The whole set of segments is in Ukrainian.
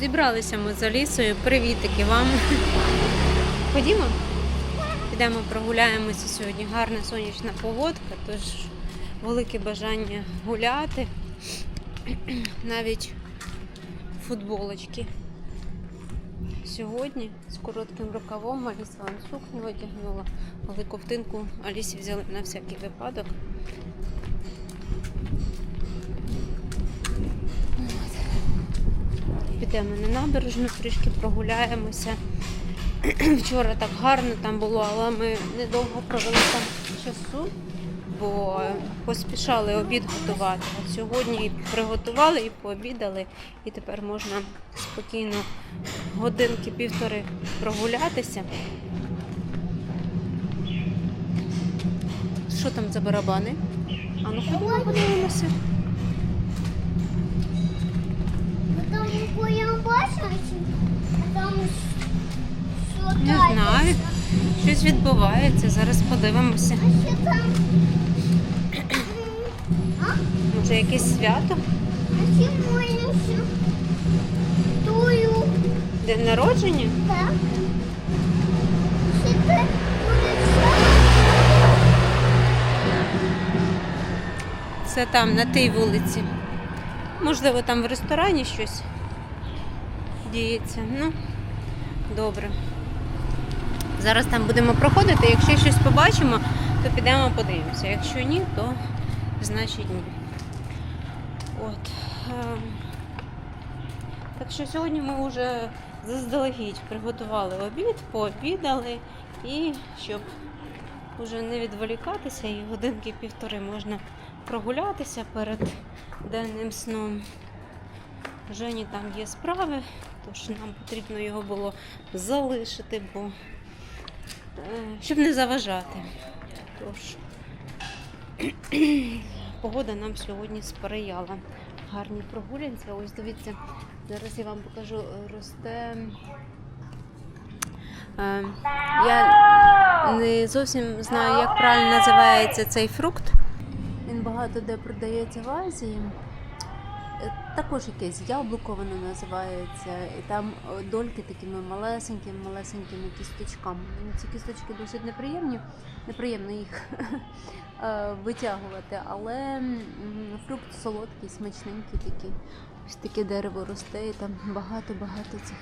Зібралися ми за лісою. Привітики вам. Ходімо? Підемо прогуляємося сьогодні. Гарна сонячна погодка, тож велике бажання гуляти. Навіть футболочки. Сьогодні з коротким рукавом Аліса вам сукню витягнула, але ковтинку Алісі взяли на всякий випадок. Підемо на набережну, трішки прогуляємося. Вчора так гарно там було, але ми недовго провели там часу, бо поспішали обід готувати. Сьогодні приготували і пообідали, і тепер можна спокійно годинки півтори прогулятися. Що там за барабани? А ну ходімо подивимося. Там я бачила, а там що Не знаю. Щось відбувається, зараз подивимося. А що там? Може якесь свято? А ще моє що? Тую. День народження? Так. Ще буде Це там, на тій вулиці. Можливо, там в ресторані щось діється. Ну, добре. Зараз там будемо проходити. Якщо щось побачимо, то підемо подивимося. Якщо ні, то значить ні. От. ем. Так що сьогодні ми вже заздалегідь приготували обід, пообідали і щоб уже не відволікатися і годинки півтори можна прогулятися перед денним сном. Жені там є справи, тож нам потрібно його було залишити, бо е, щоб не заважати. Тож погода нам сьогодні сприяла. Гарні прогулянці. Ось дивіться, зараз я вам покажу, е, росте. Е, Я не зовсім знаю, як правильно називається цей фрукт. Багато де продається в Азії. Е, Також якесь яблуко воно називається. І там е, дольки такими малесенькими, малесенькими кісточками. Ці кісточки досить неприємні, неприємно їх е, витягувати, але фрукт солодкий, смачненький такий. Ось таке дерево росте, і там багато-багато цих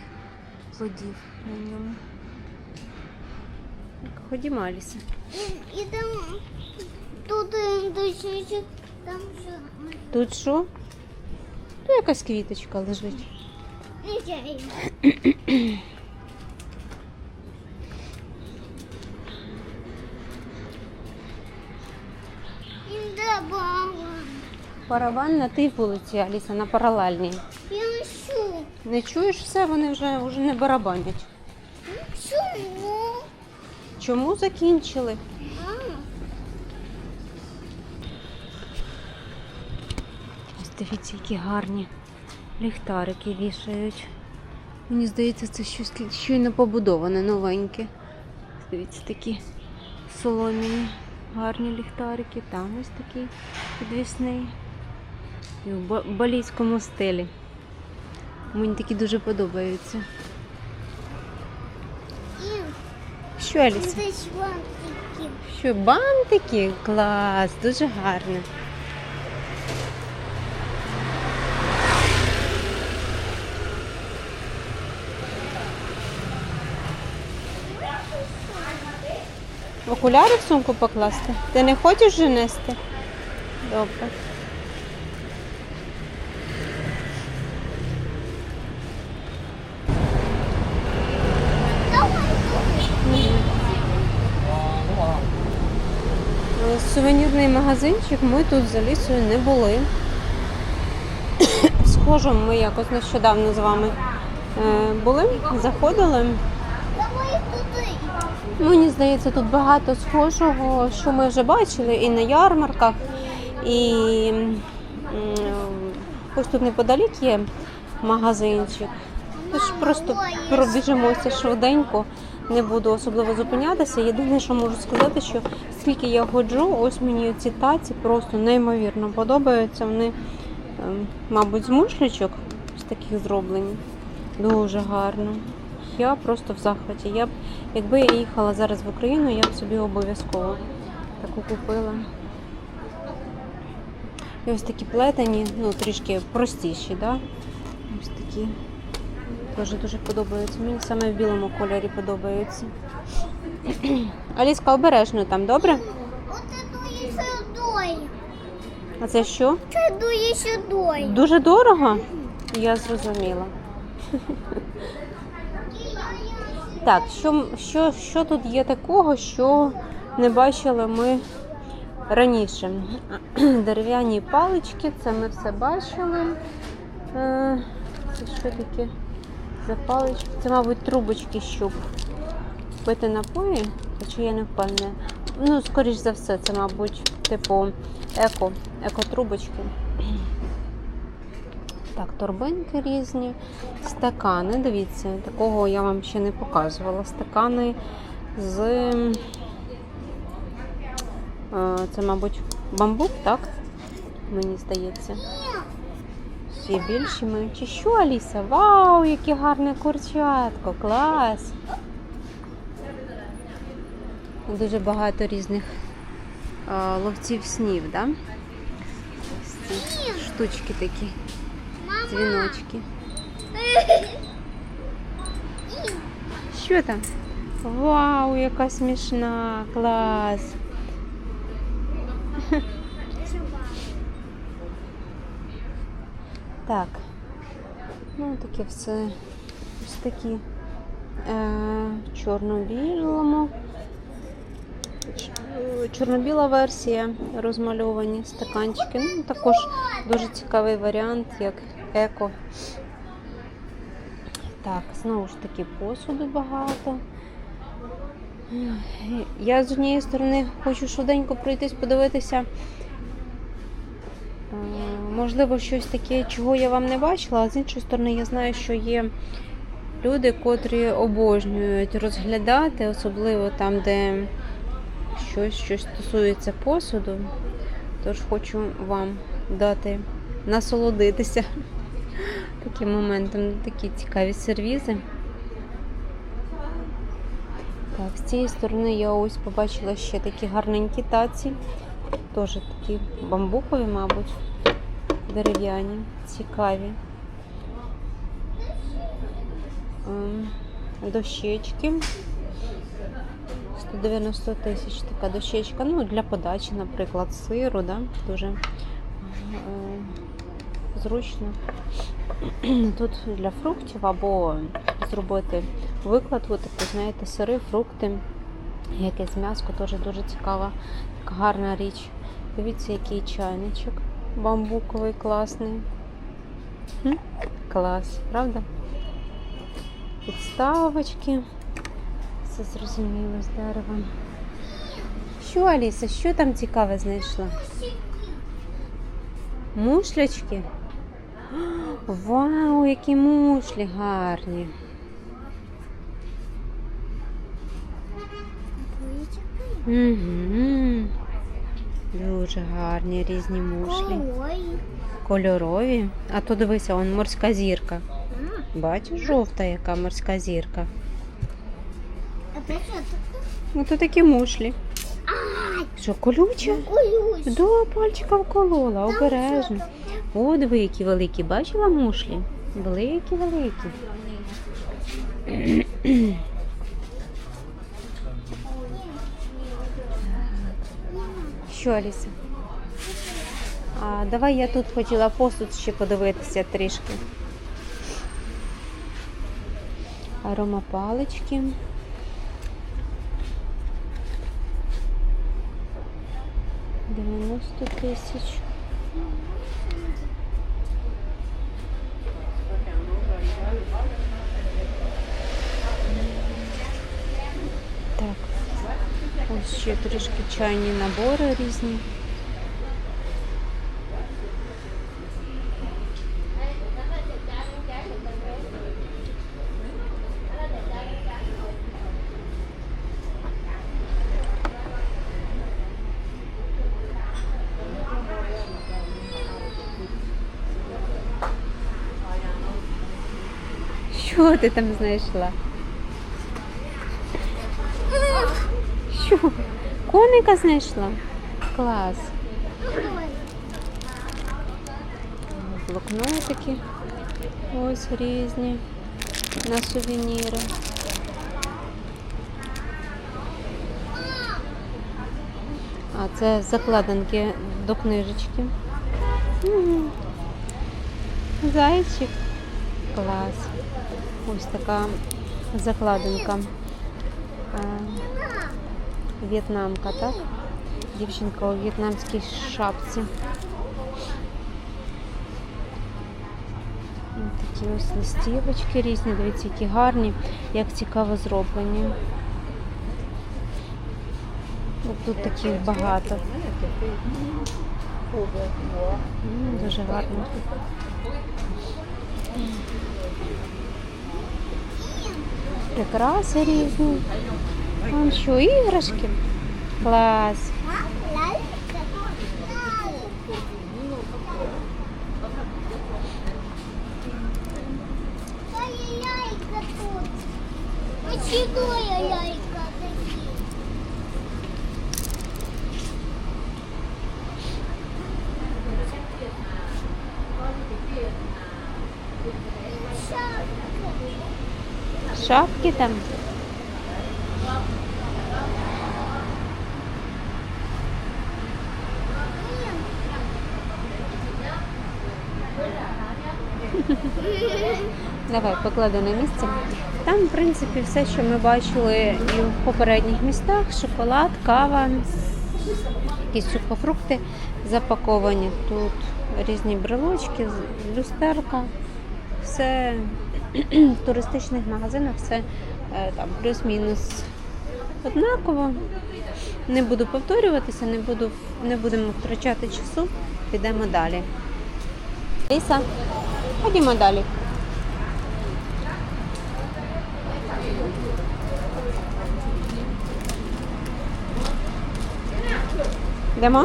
плодів на ньому. Ходімо, Аліса. І, і там тут е, дощечок, там що Тут що? Тут якась квіточка лежить. не? Параван на тій вулиці, Аліса, на паралельній. Я що? Не чуєш все, вони вже, вже не барабанять. Чому? Чому закінчили? А, Ось дивіться, які гарні ліхтарики вішають. Мені здається, це щось щойно побудоване, новеньке. Дивіться, такі соломіні, гарні ліхтарики. Там ось такий підвісний. І в балійському стилі. Мені такі дуже подобаються. і Що, Аліса? бантики. Що, бантики? Клас, дуже гарно. Окуляри в сумку покласти? Ти не хочеш вже нести? Добре. Сувенірний магазинчик ми тут за лісою не були. Схоже, ми якось нещодавно з вами е, були, заходили. Мені здається, тут багато схожого, що ми вже бачили і на ярмарках, і ось тут неподалік є магазинчик. Тож просто пробіжимося швиденько, не буду особливо зупинятися. Єдине, що можу сказати, що скільки я ходжу, ось мені ці таці просто неймовірно подобаються. Вони, ем, мабуть, з мушлячок, з таких зроблені. Дуже гарно. Я просто в захваті. Я б, якби я їхала зараз в Україну, я б собі обов'язково таку купила. І ось такі плетені, ну трішки простіші, да? Ось такі. Дуже дуже подобаються. Мені саме в білому кольорі подобаються. Аліска, обережно там, добре? А це що? Це дує сюди. Дуже дорого? Я зрозуміла. Так, що, що, що тут є такого, що не бачили ми раніше? Дерев'яні палички, це ми все бачили. Е, Це що таке за палички? Це, мабуть, трубочки, щоб пити напої, хоча я не впевнена. Ну, скоріш за все, це, мабуть, типу еко, еко-трубочки. Так, торбинки різні, стакани. Дивіться, такого я вам ще не показувала. Стакани з. е, Це, мабуть, бамбук, так? Мені здається. Ще більші. Чи що, Аліса? Вау, яке гарне курчатко! Клас! Дуже багато різних е, ловців снів? Да? Штучки такі, дзвіночки. Що там? Вау, яка смішна! Клас! Так. Ну, таке все ось такі е, чорно-білому. Чорно-біла версія розмальовані стаканчики. Ну, також дуже цікавий варіант, як еко. Так, знову ж таки посуду багато. Я з однієї сторони хочу швиденько пройтись, подивитися. Е, Можливо, щось таке, чого я вам не бачила, а з іншої сторони, я знаю, що є люди, котрі обожнюють розглядати, особливо там, де щось, щось стосується посуду. Тож хочу вам дати насолодитися таким моментом. Такі цікаві сервізи. Так, з цієї сторони я ось побачила ще такі гарненькі таці. Теж такі бамбукові, мабуть, дерев'яні, цікаві. Ем, Дощечки. 190 тисяч така дощечка. Ну, для подачі, наприклад, сиру, да? дуже е, зручно. Тут для фруктів або зробити викладку, таку, знаєте, сири, фрукти, якесь м'ясо, теж дуже цікава, така гарна річ. Дивіться, який чайничок. Бамбуковий, класний. Хм? Клас, правда? Підставочки. Все зрозуміло з деревом. Що, Аліса, що там цікаве знайшла? Мушлячки? Вау, які мушлі гарні. Угу. Дуже гарні різні мушлі. Кольорові. А то дивися, он морська зірка. Бачиш, жовта яка морська зірка. Таке? Ну такі мушлі. Що, колюче? Колюсь. До пальчика вколола, обережно. О, диви, які великі. Бачила мушлі? Великі, великі. Що, Аліса? А, давай я тут хотіла посуд ще подивитися трішки. Аромапалички. Дев'яносто тисяч. Ось ще трішки чайні набори різні. Що ти там знайшла? Що? Коника знайшла? Клас. Блокнотики. Ось різні на сувеніри. А це закладинки до книжечки. Зайчик. Клас. Ось така закладинка. В'єтнамка, так? Дівчинка у в'єтнамській шапці. Такі ось листівочки різні, дивіться, які гарні, як цікаво зроблені. От Тут таких багато. М, Дуже гарно. Прикраси різні. Там що, іграшки? Клас. яйка тут. Очікує яйка такі. Шапка. Шапки там. Давай покладу на місце. Там, в принципі, все, що ми бачили і в попередніх містах: шоколад, кава, якісь сухофрукти запаковані. Тут різні брелочки, люстерка. Все в туристичних магазинах, все е, там плюс-мінус однаково. Не буду повторюватися, не, буду, не будемо втрачати часу. Підемо далі. Ліса, ходімо далі. Йдемо?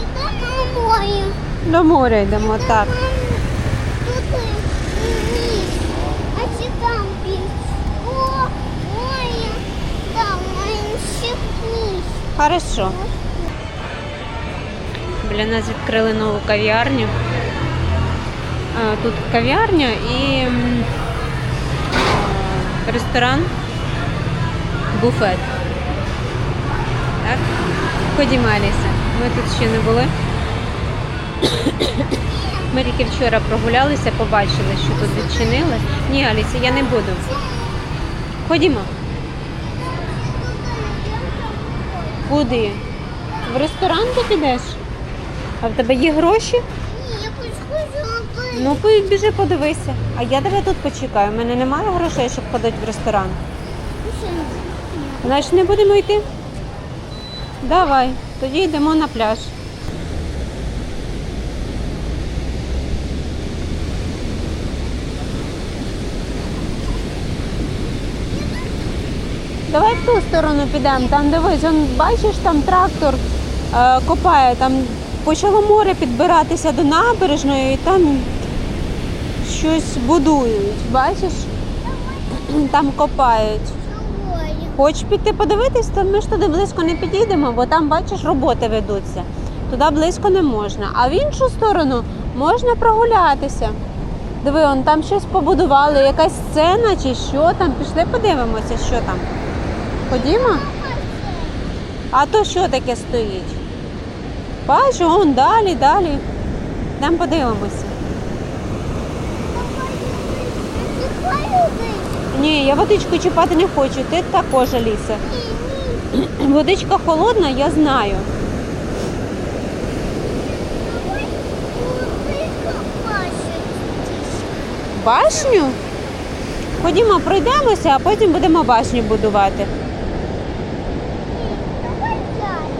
Ідемо на море. До моря йдемо, так. Тут ніч. А чи там піч? О, море. Там менше ніч. Хорошо. Біля нас відкрили нову кав'ярню. Тут кав'ярня і ресторан, буфет. Так? Ходімо, Аліса. Ми тут ще не були. Ми тільки вчора прогулялися, побачили, що тут відчинили. Ні, Аліса, я не буду. Ходімо. Куди? В ресторан ти підеш? А в тебе є гроші? Ні, я хочу. Ну, біжи подивися. А я тебе тут почекаю. У мене немає грошей, щоб ходити в ресторан. Значить, не будемо йти? Давай, тоді йдемо на пляж. Давай в ту сторону підемо. Там дивись, он, бачиш, там трактор е, копає, там почало море підбиратися до набережної і там щось будують. Бачиш? Там копають. Хочеш піти подивитись, то ми ж туди близько не підійдемо, бо там, бачиш, роботи ведуться. Туди близько не можна. А в іншу сторону можна прогулятися. Диви, он там щось побудували, якась сцена чи що там. Пішли подивимося, що там. Ходімо? А то що таке стоїть? Бачу, он далі, далі. Йдемо подивимося. Ні, я водичку чіпати не хочу, ти також, Аліса. Водичка холодна, я знаю. Башню? Ходімо, пройдемося, а потім будемо башню будувати. Давай далі.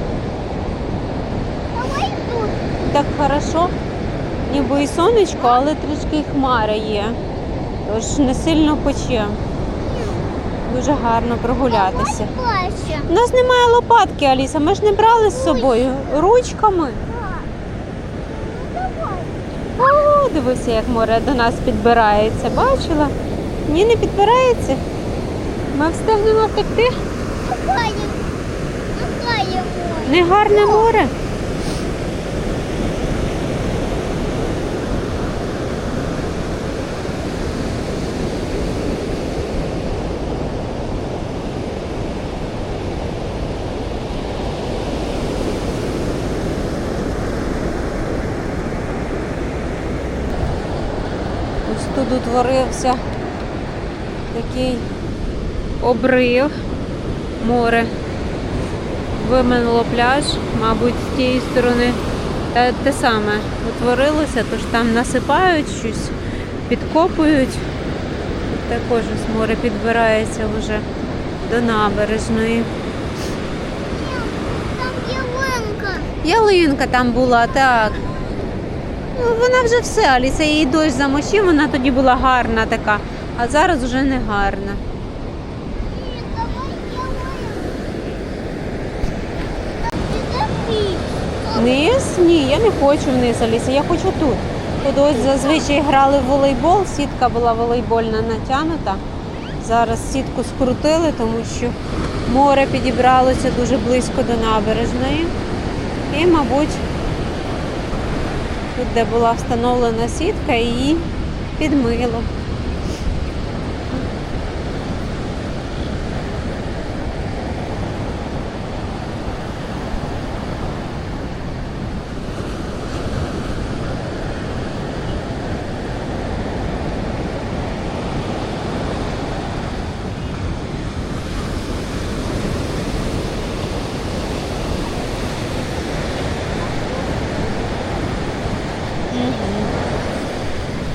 Давай тут. Так хорошо. Ніби і сонечко, але трішки й хмари є. Тож не сильно пече. Дуже гарно прогулятися. У нас немає лопатки, Аліса. Ми ж не брали з собою ручками. О, дивися, як море до нас підбирається. Бачила? Ні, не підбирається. Ми встигнемо втекти. Негарне море. Тут утворився такий обрив, море виминуло пляж, мабуть, з тієї сторони та те саме утворилося, тож там насипають щось, підкопують. Також ось море підбирається вже до набережної. Там ялинка. Ялинка там була, так. Ну, вона вже все, Аліса, її дощ замочив, вона тоді була гарна така, а зараз вже не гарна. Вниз? Ні, я не хочу вниз, Аліса, я хочу тут. Тут ось зазвичай грали в волейбол, сітка була волейбольна натягнута. Зараз сітку скрутили, тому що море підібралося дуже близько до набережної. І, мабуть, тут, де була встановлена сітка, її підмило.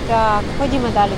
Так, ходімо далі.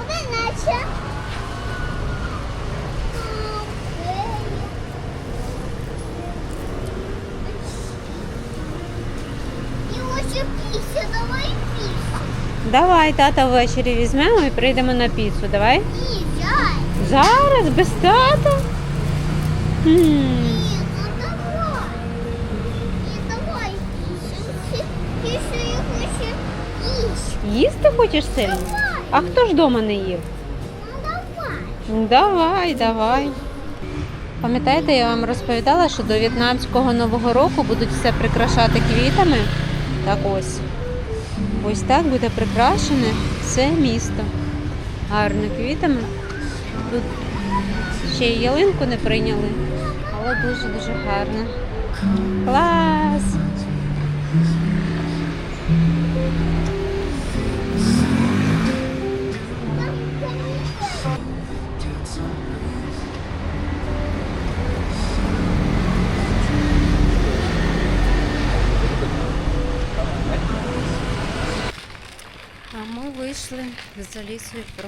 Одиначе. І піся, давай пісню. Давай, тата ввечері візьмемо і прийдемо на піцу. Давай. Ні, зай. Зараз без тата. Хм. Ні, ну давай. Ні, давай пісню. Пісню я хочу їсти. Їсти хочеш сильно? Давай. А хто ж вдома не їв? Ну давай. Давай, давай. Пам'ятаєте, я вам розповідала, що до в'єтнамського нового року будуть все прикрашати квітами. Так ось. Ось так буде прикрашене все місто. Гарно квітами. Тут ще й ялинку не прийняли, але дуже-дуже гарно. Клас!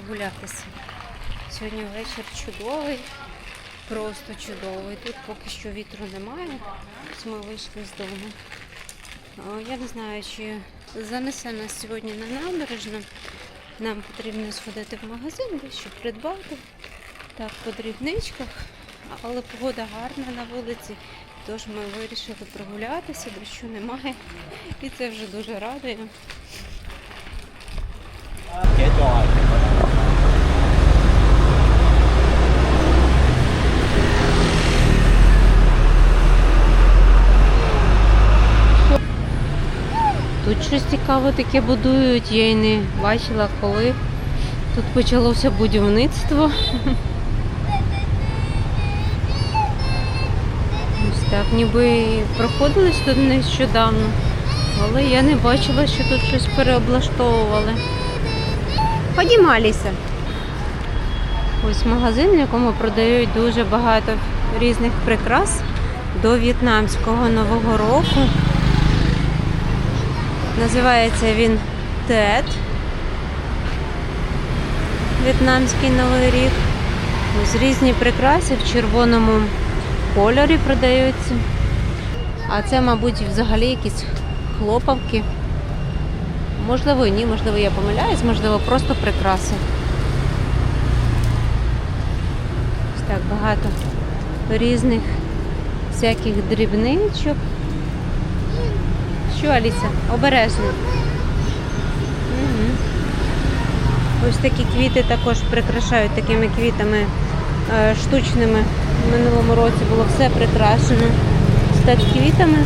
Прогулятися. Сьогодні вечір чудовий, просто чудовий. Тут поки що вітру немає. Ми вийшли з дому. Я не знаю, чи занесе нас сьогодні на набережну. Нам потрібно сходити в магазин, дещо придбати. Так, по дрібничках. Але погода гарна на вулиці, тож ми вирішили прогулятися, дощу немає. І це вже дуже радує. щось цікаве таке будують, я й не бачила коли. Тут почалося будівництво. Ось так, ніби проходились тут нещодавно, але я не бачила, що тут щось переоблаштовували. Подімалися. Ось магазин, в якому продають дуже багато різних прикрас до в'єтнамського нового року. Називається він Тет. В'єтнамський новий рік. Ось різні прикраси в червоному кольорі продаються. А це, мабуть, взагалі якісь хлопавки. Можливо, ні, можливо, я помиляюсь, можливо, просто прикраси. Ось так багато різних всяких дрібничок. Що, Аліса? Обережно. Угу. Ось такі квіти також прикрашають такими квітами е, штучними. В минулому році було все прикрашено ось так квітами.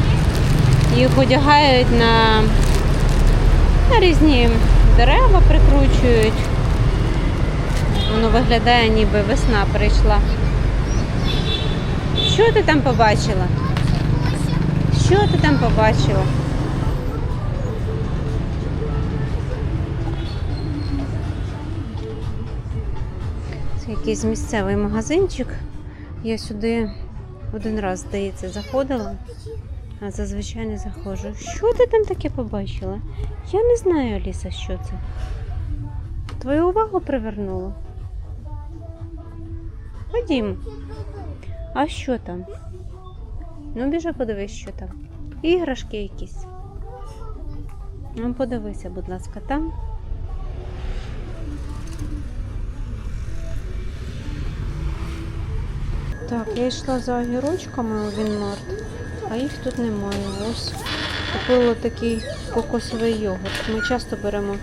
Їх одягають на, на різні дерева, прикручують. Воно виглядає, ніби весна прийшла. Що ти там побачила? Що ти там побачила? Якийсь місцевий магазинчик. Я сюди один раз, здається, заходила, а зазвичай не заходжу. Що ти там таке побачила? Я не знаю, Аліса, що це. Твою увагу привернуло. Ходім. А що там? Ну, біжи подивись, що там. Іграшки якісь. Ну, подивися, будь ласка, там. Так, я йшла за огірочками у Вінмарт, а їх тут немає. Ось купила такий кокосовий йогурт. Ми часто беремо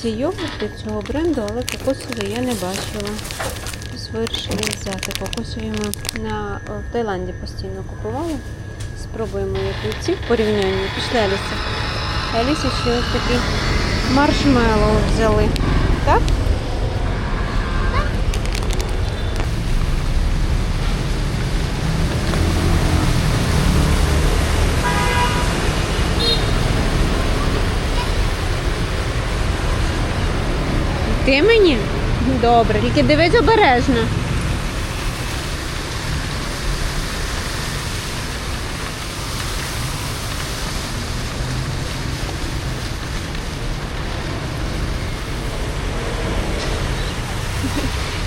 ці йогурти цього бренду, але кокосовий я не бачила. Ось вирішили взяти. Кокосові ми на, в Таїланді постійно купували. Спробуємо які ці в порівнянні. Пішли Аліса. Алісі ще ось такі маршмеллоу взяли. Так? Ти мені? Добре, тільки дивись обережно.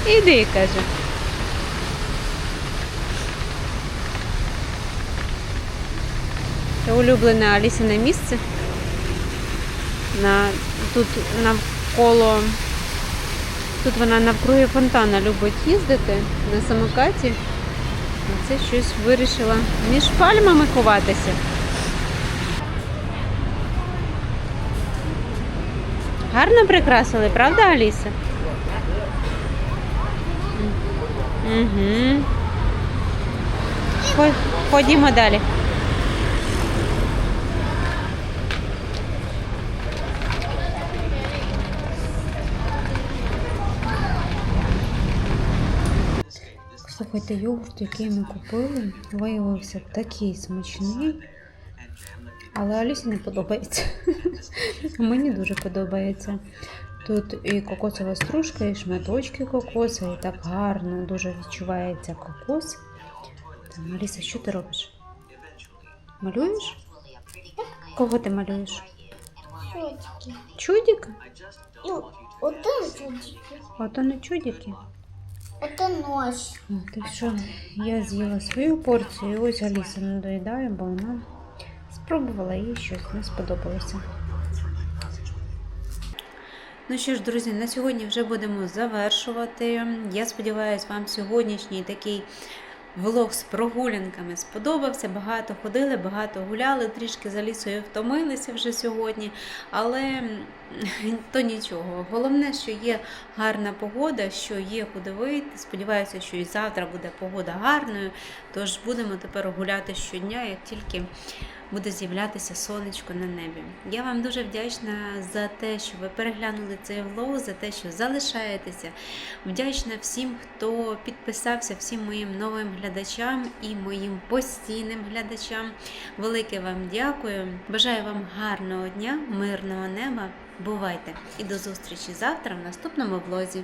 Іди, каже. Це улюблене Алісине місце. На, тут навколо Тут вона навкруги фонтана любить їздити на самокаті. Це щось вирішила між пальмами ховатися. Гарно прикрасили, правда, Аліса? Угу. Ходімо далі. Слухайте, йогурт, який ми купили, виявився такий смачний. Але Алісі не подобається. Мені дуже подобається. Тут і кокосова стружка, і шматочки кокоса, і так гарно дуже відчувається кокос. Там, Аліса, що ти робиш? Малюєш? Кого ти малюєш? Котики. Чудіка? Ну, один чудики. Ото не чудіки. Это ночь. Так що я з'їла свою порцію, і ось Аліса не доїдає, бо вона спробувала їй щось не сподобалося. Ну що ж, друзі, на сьогодні вже будемо завершувати. Я сподіваюся, вам сьогоднішній такий влог з прогулянками сподобався. Багато ходили, багато гуляли, трішки за лісою втомилися вже сьогодні. Але то нічого. Головне, що є гарна погода, що є куди вийти. Сподіваюся, що і завтра буде погода гарною. Тож будемо тепер гуляти щодня, як тільки буде з'являтися сонечко на небі. Я вам дуже вдячна за те, що ви переглянули цей влог, за те, що залишаєтеся. Вдячна всім, хто підписався, всім моїм новим глядачам і моїм постійним глядачам. Велике вам дякую. Бажаю вам гарного дня, мирного неба. Бувайте і до зустрічі завтра в наступному влозі.